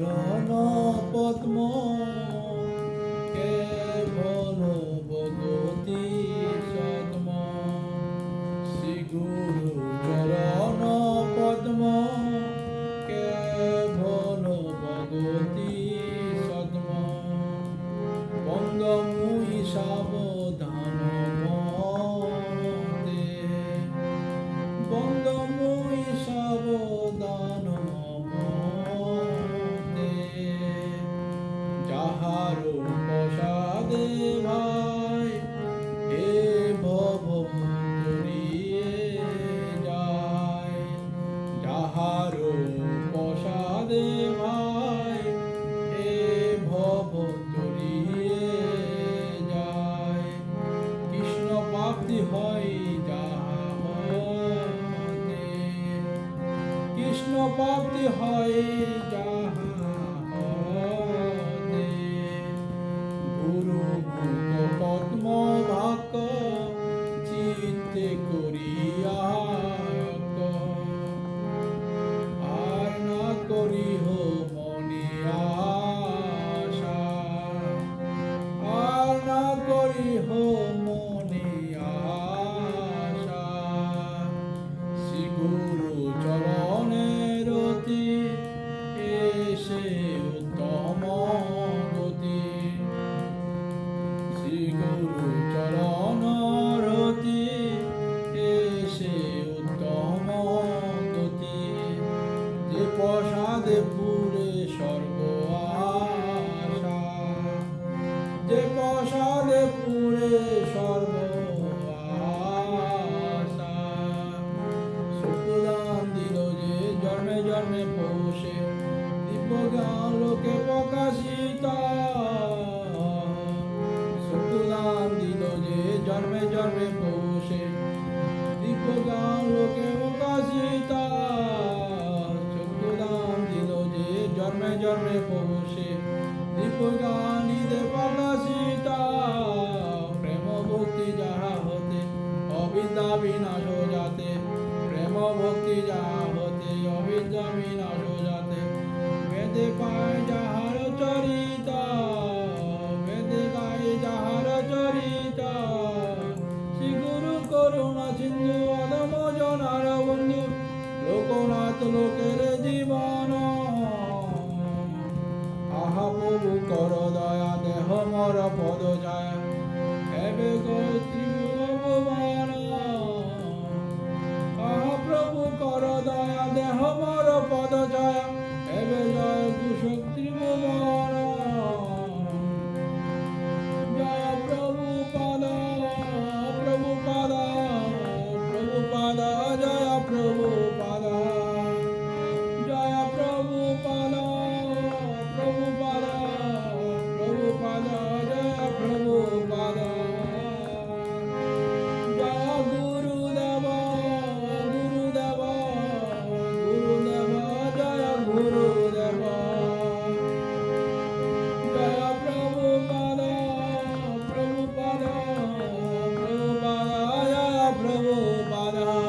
চরণ পদ্ম কেবল ভগতি সদ্ম শ্রী গুরু চরণ পদ্ম কেবল ভগতি সদ্ম বন্দ মুহি সাবন প্রাপ্তি হয় যাহা মতে কৃষ্ণ প্রাপ্তি হয় সর্বপাশা শুকুলাম যে জন্মে জন্মে পৌষে দিব্যজ্ঞান লোকে প্রকাশিতা জন্মে জন্মে ভ্রমর পদ যায় এবে Padma